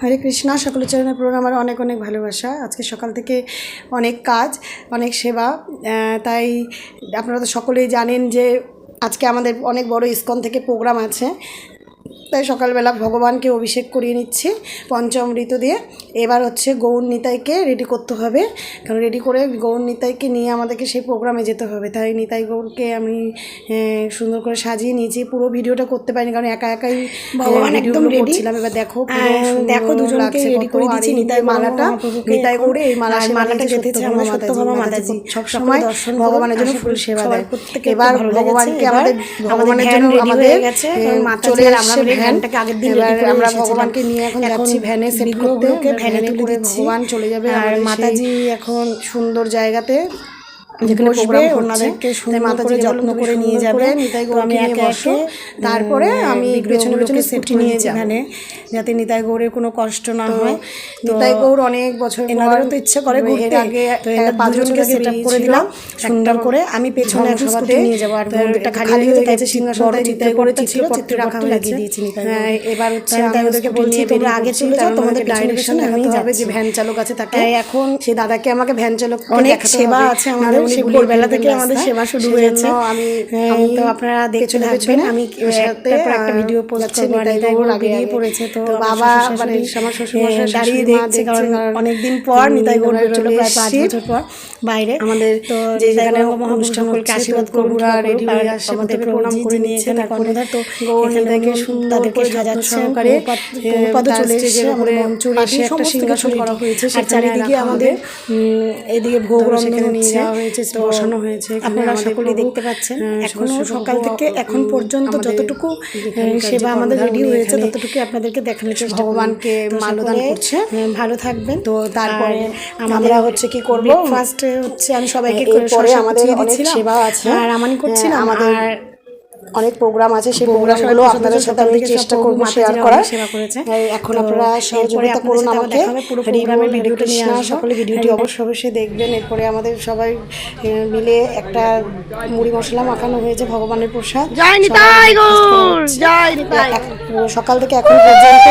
হরে কৃষ্ণা, সকলের চরণে প্রণাম আমার অনেক অনেক ভালোবাসা। আজকে সকাল থেকে অনেক কাজ, অনেক সেবা তাই আপনারা তো সকলেই জানেন যে আজকে আমাদের অনেক বড় ইস্কন থেকে প্রোগ্রাম আছে। তাই সকালবেলা ভগবানকে অভিষেক করিয়ে নিচ্ছি পঞ্চামৃত দিয়ে এবার হচ্ছে গৌর নিতাইকে রেডি করতে হবে কারণ রেডি করে গৌর নিতাইকে নিয়ে আমাদেরকে সেই প্রোগ্রামে যেতে হবে তাই নিতাই গৌরকে আমি সুন্দর করে সাজিয়ে নিয়েছি পুরো ভিডিওটা করতে পারিনি কারণ একা একাই ভগবান একদম ready। করছিলাম এবার দেখো দেখো দুজনকে কত। করে দিচ্ছি। নিতাই মালাটা নিতাই গৌরে এই মালা মালাটা দিয়েছে গেঁথেছে সত্যভামা সত্যভামা মাতাজি। মাতাজি। সব সময় দর্শন ভগবানের জন্য ফুল সেবা দেয় প্রত্যেকের এবার। ভগবানকে আমাদের ভগবানের জন্য আমাদের চলে আমরা ভ্যানটাকে আগের দিন আমরা ভগবানকে নিয়ে এখন যাচ্ছি ভ্যানে সেট করতে ভ্যানে তুলে দিচ্ছি। ভগবান চলে যাবে আর মাতাজি এখন সুন্দর জায়গাতে যেখানে বসবে, ওনাদেরকে সুন্দর বললাম যত্ন করে নিয়ে যাবে নিতাই তো আমি একে একে, তারপরে আমি পেছনে পেছনে করে নিয়ে যাব। যাতে নিতাই গৌরের কোনো কষ্ট না হয়। নিতাই গৌর অনেক বছর এনাদেরও তো ইচ্ছে করে ঘুরতে। আগে তো এক- এনার পাঁচ বছর সেট আপ করে দিলাম সুন্দর করে। আমি পেছনে এখন ধর্মসভাতে স্কুটি নিয়ে যাব আর মন্দিরটা খালি হয়ে হয়ে গেছে সিংহাসনটায় নিতাই গৌরের চিত্রপট রাখা লাগিয়ে দিয়েছি নিতাই হ্যাঁ, এবার হচ্ছে তাই আমি ওদেরকে বলছি তোমরা আগে চলে যাও তোমাদের ডাইরেকশন আমি যাচ্ছি। যে ভ্যান চালক আছে তাকে। এখন সে দাদাকে আমাকে ভ্যান চালক অনেক সেবা আছে আমাদের সেই ভোরবেলা থেকে আমাদের সেবা শুরু হয়েছে। আমি হ্যাঁ, তো আপনারা দেখতে থাকবেন। আমি একটা ভিডিও পোস্ট করব বেরিয়ে পড়েছে তো বাবা মানে আমার শ্বশুরমশাই দাঁড়িয়ে দেখছে কারণ অনেকদিন পর নিতাই গৌর বেরোলো প্রায় পাঁচ। বছর পর বাইরে। আমাদের তো যে যেখানে অনুষ্ঠান সকলকে আশীর্বাদ ঠাকুর, ready হয়ে আসছে, আমাদের প্রণাম করে নিয়েছে নিচ্ছে, তো এখানে সুন্দর তাদেরকে সহকারে, প্রভুপাদ চলে এসেছে আমাদের মঞ্চুর একটা সিংহাসন করা হয়েছে, আর চারিদিকে আমাদের এদিকে ভোগ রন্ধন নিয়ে হচ্ছে যাওয়া হয়েছে, বসানো হয়েছে। আপনারা সকলে দেখতে পাচ্ছেন। হ্যাঁ, এখনও সকাল থেকে এখন পর্যন্ত যতটুকু সেবা আমাদের রেডি হয়েছে ততটুকু আপনাদেরকে দেখানোর চেষ্টা ভগবানকে সকলে, করছে। হ্যাঁ, ভালো থাকবেন। তো তারপরে আমরা হচ্ছে কি করব? ফার্স্ট হচ্ছে আমি সবাইকে পরে আমাদের অনেক সেবা আছে। আর আমানি করছিলাম। হ্যাঁ, আমাদের আর অনেক প্রোগ্রাম আছে সেই প্রোগ্রাম প্রোগ্রামগুলো আপনাদের সাথে আমি চেষ্টা করব শেয়ার করার। হ্যাঁ, এখন আপনারা সহযোগিতা করুন আমাকে। প্রোগ্রামের বল, ভিডিওটা নিয়ে আসব। সকলে ভিডিওটি অবশ্যই অবশ্যই দেখবেন। এরপরে আমাদের সবাই মিলে একটা মুড়ি মশলা মাখানো হয়েছে ভগবানের প্রসাদ। জয় নিতাই গৌর! জয় নিতাই সকাল থেকে এখন পর্যন্ত